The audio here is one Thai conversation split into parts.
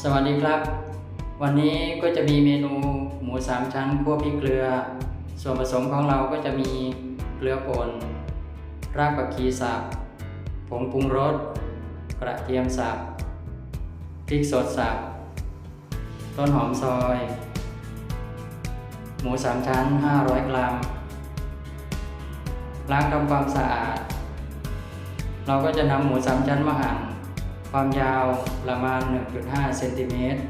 สวัสดีครับ วันนี้ก็จะมีเมนูหมูสามชั้นคั่วพริกเกลือ ส่วนผสมของเราก็จะมีเกลือป่นรากผักชีสับผงปรุงรสกระเทียมสับพริกสดสับต้นหอมซอย หมูสามชั้น 500 กรัม ล้างทำความสะอาด เราก็จะนำหมูสามชั้นมาหั่น ความยาวประมาณ 1.5 เซนติเมตร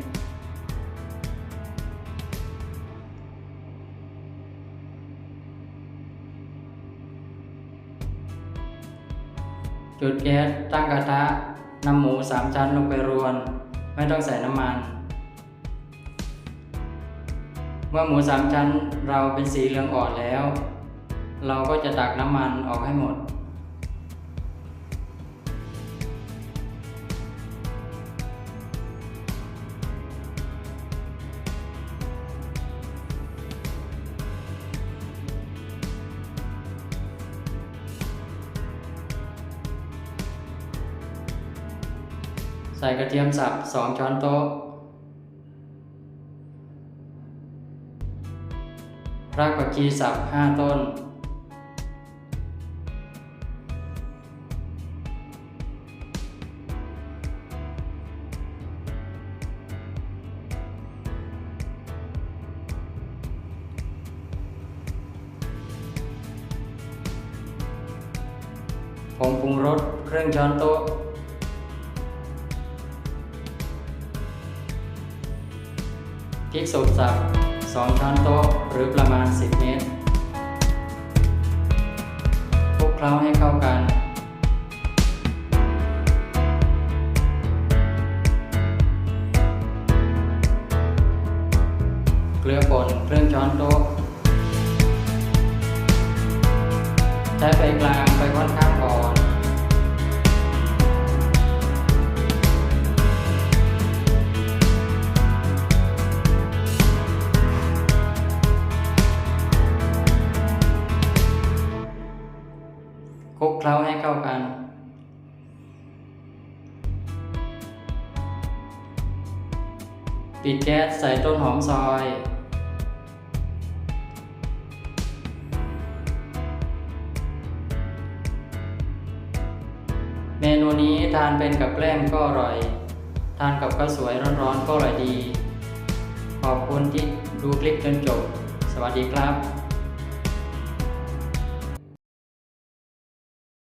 จุดแก๊สตั้งกระทะนำหมูสามชั้นลงไปรวน ไม่ต้องใส่น้ำมัน เมื่อหมูสามชั้นเราเป็นสีเหลืองอ่อนแล้ว เราก็จะตักน้ำมันออกให้หมด ส่กระเทียมสับ 2 ช้อนโต๊ะ รากผักชีสับ 5 ต้น ผงปรุงรสเครื่องช้อนโต๊ะ พริกสดสับ2ช้อนโต๊ะหรือประมาณ 10 เมตรคลุกเคล้าให้เข้ากัน เกลือป่นครึ่งช้อนโต๊ะ ใช้ไฟกลางไฟค่อนข้างอ่อน เคล้าให้เข้ากัน ปิดแก๊สใส่ต้นหอมซอย เมนูนี้ทานเป็นกับแกล้มก็อร่อย ทานกับข้าวสวยร้อนๆก็อร่อยดี ขอบคุณที่ดูคลิปจนจบ สวัสดีครับ